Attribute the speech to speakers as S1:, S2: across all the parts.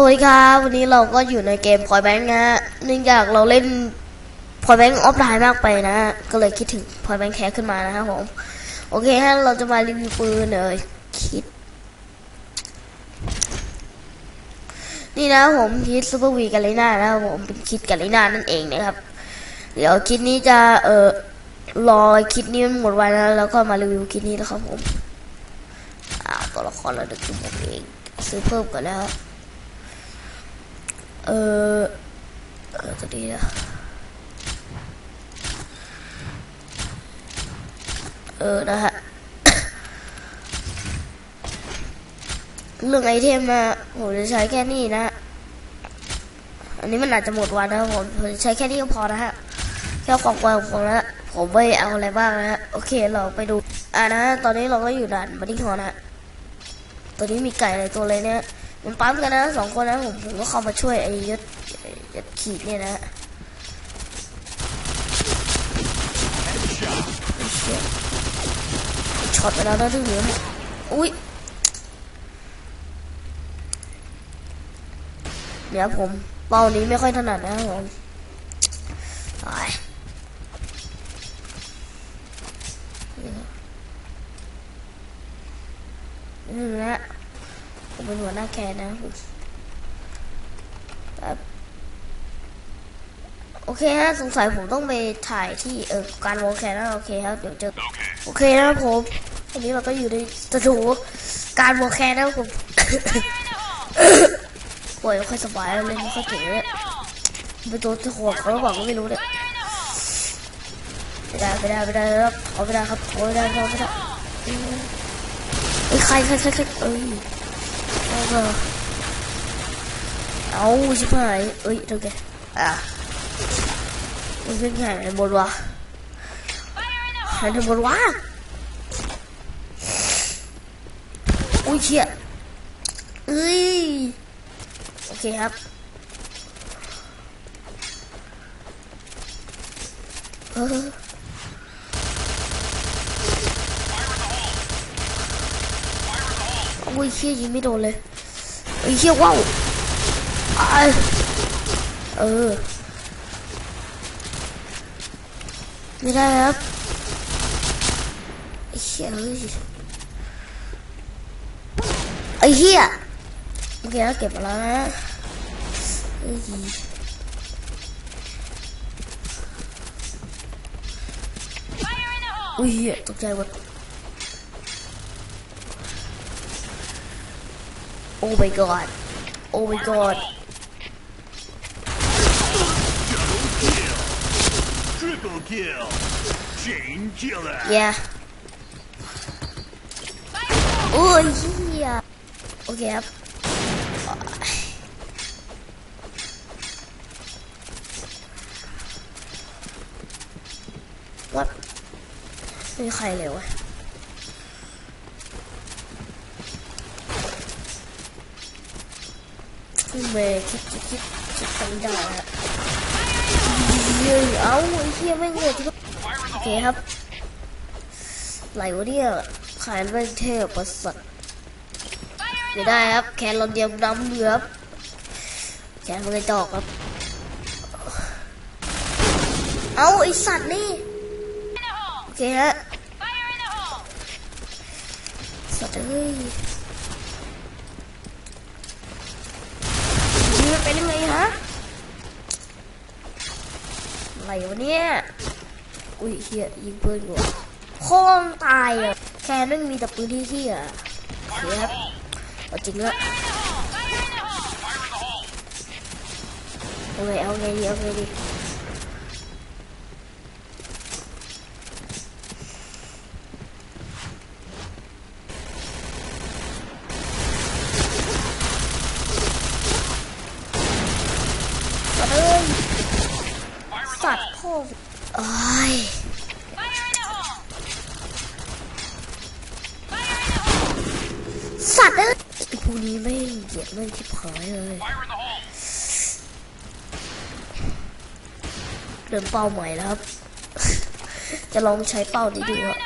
S1: สวัสดีครับวันนี้เราก็อยู่ในเกมพอยแบงค์นะฮะเนื่องจากเราเล่นพอยแบงค์ออฟไลน์มากไปนะ ก็เลยคิดถึงพอยแบงค์แคสขึ้นมานะครับผม โอเคฮะเราจะมารีวิวปืนเลยคิด นี่นะผมคิดซูเปอร์วีกาเลน่านะครับผมเป็นคิดกาเลน่านั่นเองนะครับ เดี๋ยวคิดนี้จะเอ่อรอคิดนี้มันหมดวันแล้วแล้วก็มารีวิวคิดนี้นะครับผมอ้าวตัวละครเราด็กผมเองซื้อเพิ่มก่อนแล้ว เออเออจะดีนะเออนะฮะเรื่องไอเทมนะผมจะใช้แค่นี้นะ อันนี้มันอาจจะหมดวันนะผมผมใช้แค่นี้ก็พอนะฮะแค่ความไวของผมนะผมไม่เอาอะไรบ้างนะฮะโอเคเราไปดูอ่านะตอนนี้เราก็อยู่ด่านบันทิงฮอนะตอนนี้มีไก่หลายตัวเลยเนี่ย มันปั๊มกันนะสองคนนะผมผมก็เข้ามาช่วยไอ้ยศยศขีดเนี่ยนะไอ้เชี่ยช็อตไปแล้วนะที่เหลืออุ้ยเดี๋ยวผมเป้านี้ไม่ค่อยถนัดนะผมนี่นะ ผมเป็นหัวหน้าแคนนะแบบโอเคฮะสงสัยผมต้องไปถ่ายที่เออการวอลแคนนะโอเคครับเดี๋ยวเจอโอเคนะครับผมวันนี้เราก็อยู่ในสตูการวอลแคนนะครับผมป่วยค่อยสบายเล่นไม่ค่อยเก่งเลยเป็นตัวที่หัวเขาหรือเปล่าก็ไม่รู้เนี่ยไม่ได้ไม่ได้ไม่ได้ครับขอไม่ได้ครับขอไม่ได้ขอไม่ได้เอ้ยใครใครใครใครเอ้ย เอาเถอะเอาชิบหายเอ้ยเท่าแกอะมันเป็นไงไหนบนวะไหนบนวะอุ้ยเชี่ยเอ้ยโอเคครับเอออุ้ยเชี่ยยิงไม่โดนเลย ไอ้ยเชี่ยว้าวเออ ไม่ได้ครับไอ้เชี่ยเอ้ยไอ้เหี้ยโอเคแล้วเก็บแล้วนะเอ้ยอุ้ยเหี้ยตกใจหม Oh my god. Oh my god.
S2: Triple kill. Chain killer.
S1: Yeah. โอ้ยเฮียโอเคครับวัดไม่มีใครเลยวะ เมย์คิดคิดคิดคิดกันได้ฮะเฮ้ยเอาไอ้เฮียไม่งโง่จริงโอเคครับไหลวะเนี่ยขายเป็นเทพประสัตไม่ได้ครับแคนเราเดียมดำเหลือครับแคนมันกระจอกครับ เอาไอสัตว์นี่โอเคฮะสัตว์เอ้ยยิง มันเป็นยังไงฮะ อะไรวะเนี่ย อุ้ยเฮียยิงเพื่อนกูโค้งตายอะ แค่ไม่มีแต่ปืนที่เฮียโอเคครับเอาจริงละเอาไงเอาไงดีเอาไงดีสัตว์เอ้ยสัตว์พ่อโอ้ย สัตว์เอ้ยไอ้พวกนี้ไม่เหยียบไม่งทิพหายเลยเดินเป้าใหม่แล้วครับ จะลองใช้เป้านี้ดูครับ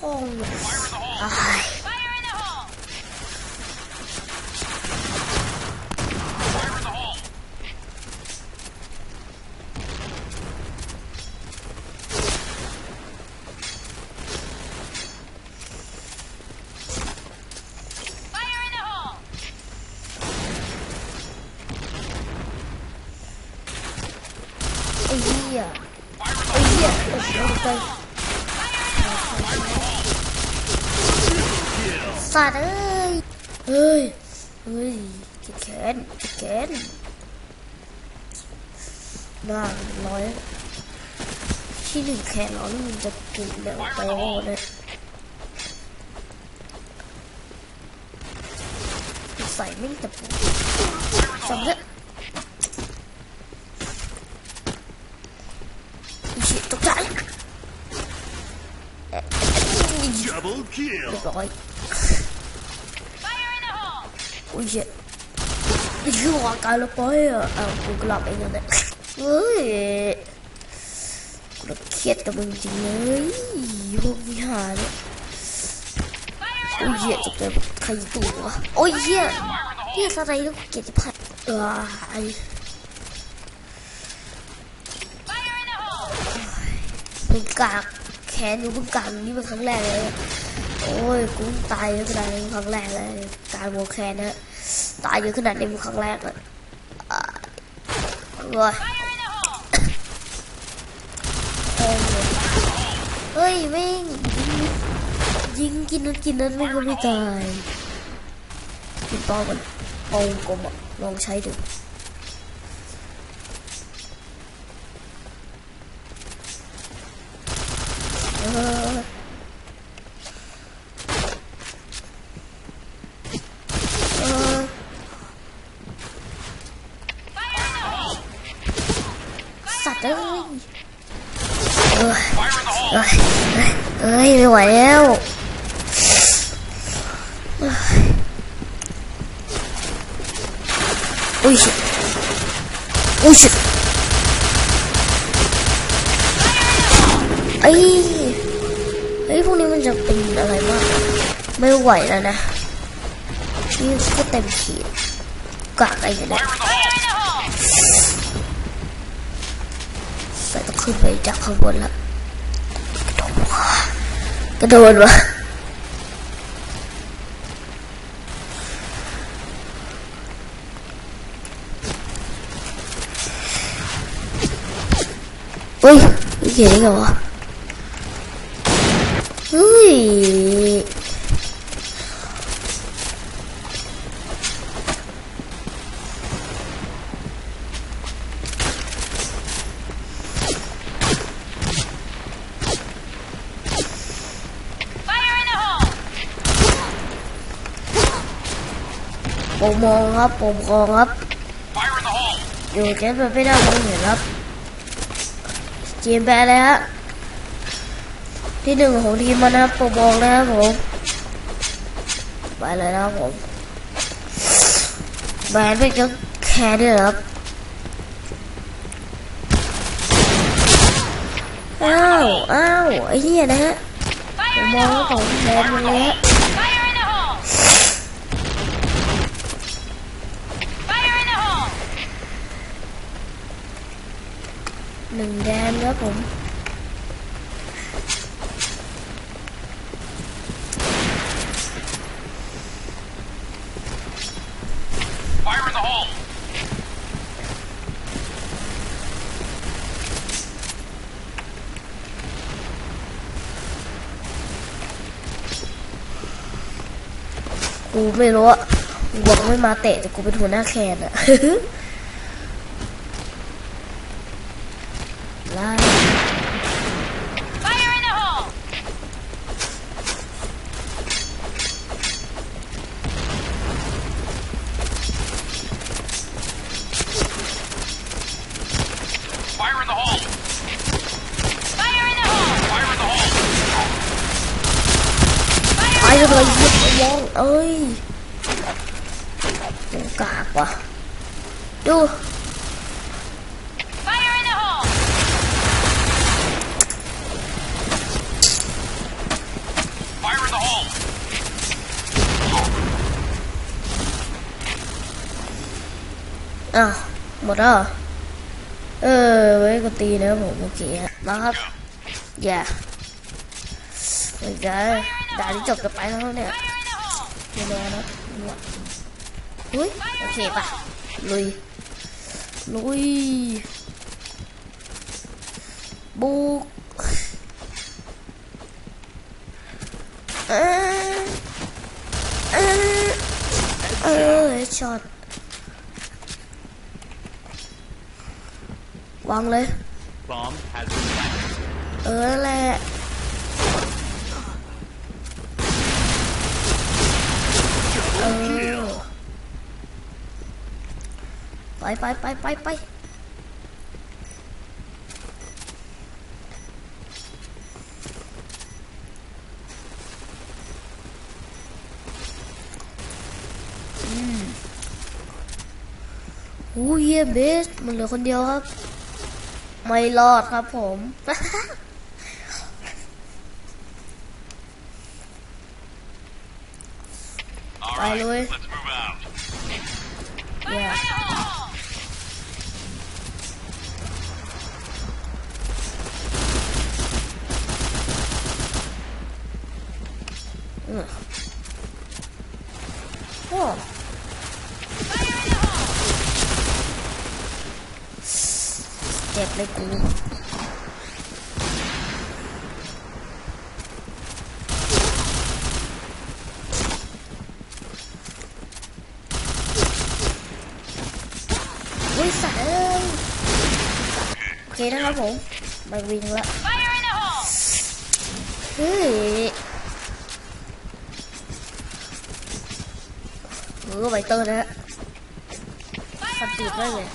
S1: ห้องอ้าย หี้ยไอ้เหี้ยโอ้โหตกใจสัตว์เอ้ย เฮ้ย เฮ้ยเจ็บแขนเจ็บแขนหน้าร้อยที่หนึ่งแขนเรานี่มันจะปุ่นเร็วโอ้เลยใส่ไม่งแต่ปุ่นจำได้อีชิตกใจเรียบร้อย โอ้ยเหี้ยนี่คือวางการละไปอะอ้ากูกลับเองแล้วเนี่ยเฮ้ยกูเครียดกับมึงจริงเลยพวกวิหารเนี่ยโอ้ยเหี้ยจะเป็นใครตู่วโอ้ยเหี้ยเหี้ยอะไรลูกเกียรติพัดเออไอเพิ่งกากแขนอยู่เพิ่งกากนี่เป็นครั้งแรกเลย โอ้ยกูตายเยอะขนาดนี้ครั้งแรกเลยการโมแคนนะตายเยอะขนาดนี้เป็นครั้งแรกเลยโอ้ยเอ้ยเฮ้ยแม่งยิงกินนั้นกินนั้นไม่ก็ไม่ตายกินปอมันเอากลมอะลองใช้ดูเออ อุ้ยชิอุ้ยชิไอ้ยเฮ้ยพวกนี้มันจะเป็นอะไรมาก ไม่ไหวแล้วนะนี่ก็เต็มขีดกากอะไรกันเนี่ยใส่ต้องขึ้นไปจากข้างบนแล้วกระโดดวะ เฮ้ยเขียนได้ไงวะเฮ้ยผมมองครับผมมองครับอยู่แค่ไปไม่ได้ผมเห็นครับ จีมแพ้เลยฮะที่หนึ่งของทีมมันนะครับผมมองนะครับผม ไปเลยนะครับผม แบนไปจะแคร์ด้วยหรอครับอ้าวอ้าวไอ้เหี้ยนะฮะผมมองว่าของแบนมันเลย หนึ่งแดนครับผม
S2: Fire in the hole.
S1: กูไม่รู้อะกูบอกไม่มาเตะแต่กูเป็นหัวหน้าแคนอะ ลา
S3: Fire in the hole!
S2: Fire in the hole.
S3: Fire in the hole!
S2: Fire in the hole.
S1: ไปเลยยิบมองเอ้ยยังกากว่ะดู
S3: Fire in the hole!
S2: Fire in the hole.
S1: อ้าวหมดแล้วเออไว้ก็ตีนะผมโอเคฮะนะครับอย่าเดี๋ยวด่าที่จบกันไปแล้วเนี่ยไม่รอนะเฮ้ยโอเคป่ะลุยลุยบุกเออเออเออช็อต วางเลย
S4: Bomb has been planted.
S1: เออนั่นแหละเออไปไปไปไปไปอืมโอ้ยเยี่ยมเบสมันเหลือคนเดียวครับ ไม่รอดครับผม
S2: All
S1: Bye,
S2: right,
S1: Louis.
S2: let's move out.
S3: Fire
S1: Yeah. เจ็บเลยกูวิสัตว์เอ้ยโอเคนะครับผมมาวิ่งละ
S3: Fire in the hole!
S1: เฮ้ยเออไวเตอร์นะฮะ
S3: Fire
S1: ขัด
S3: in
S1: ตู
S3: the
S1: ดได้เล
S3: hole!
S1: ย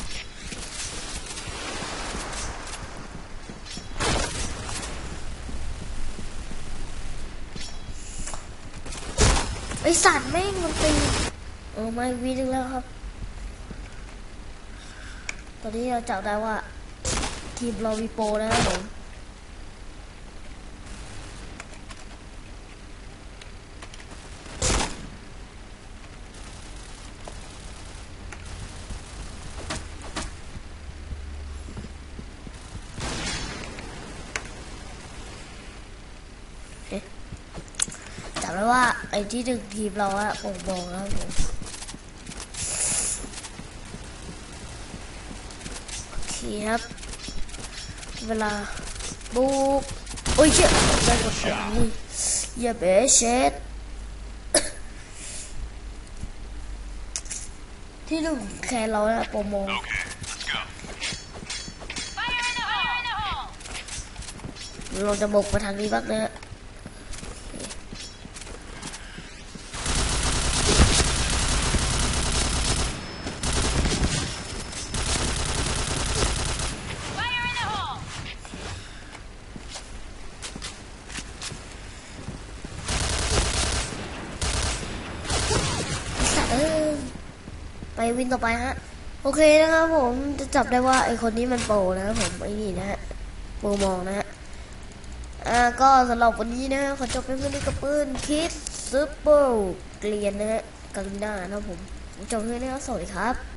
S1: ไอสัตว์แม่งมันตีเออไม่วีนึงแล้วครับ ตอนนี้เราจับได้ว่า ทีมเรามีโปรนะครับผมจำได้ว่า อ้ที่หนึ่งทีมเราอะผมบอกแล้วผมโอเคครับ เวลาบุกโอ้ยเชี่ยได้กดปุ่มนี่อย่าเบสเชดที่หนึ่งแค่เราอะโปรโม
S2: Okay, let's go.
S3: Fire in the hole! Fire in the hole!
S1: เราจะบุกไปทางนี้บ้างนะฮะ
S3: Fire in the hole!
S1: สัตว์เอ้ย ไปวินต่อไปฮะ โอเคนะครับผมจะจับได้ว่าไอคนนี้มันโปรนะครับผมไอนี่นะฮะโปรมองนะฮะอ่าก็สำหรับวันนี้นะขอจบเพียงเท่านี้กับปืนคิดซุปเปอร์เกลียนนะฮะกาลิน่านะครับผมผมจบเพียงเท่านี้ครับสวัสดีครับ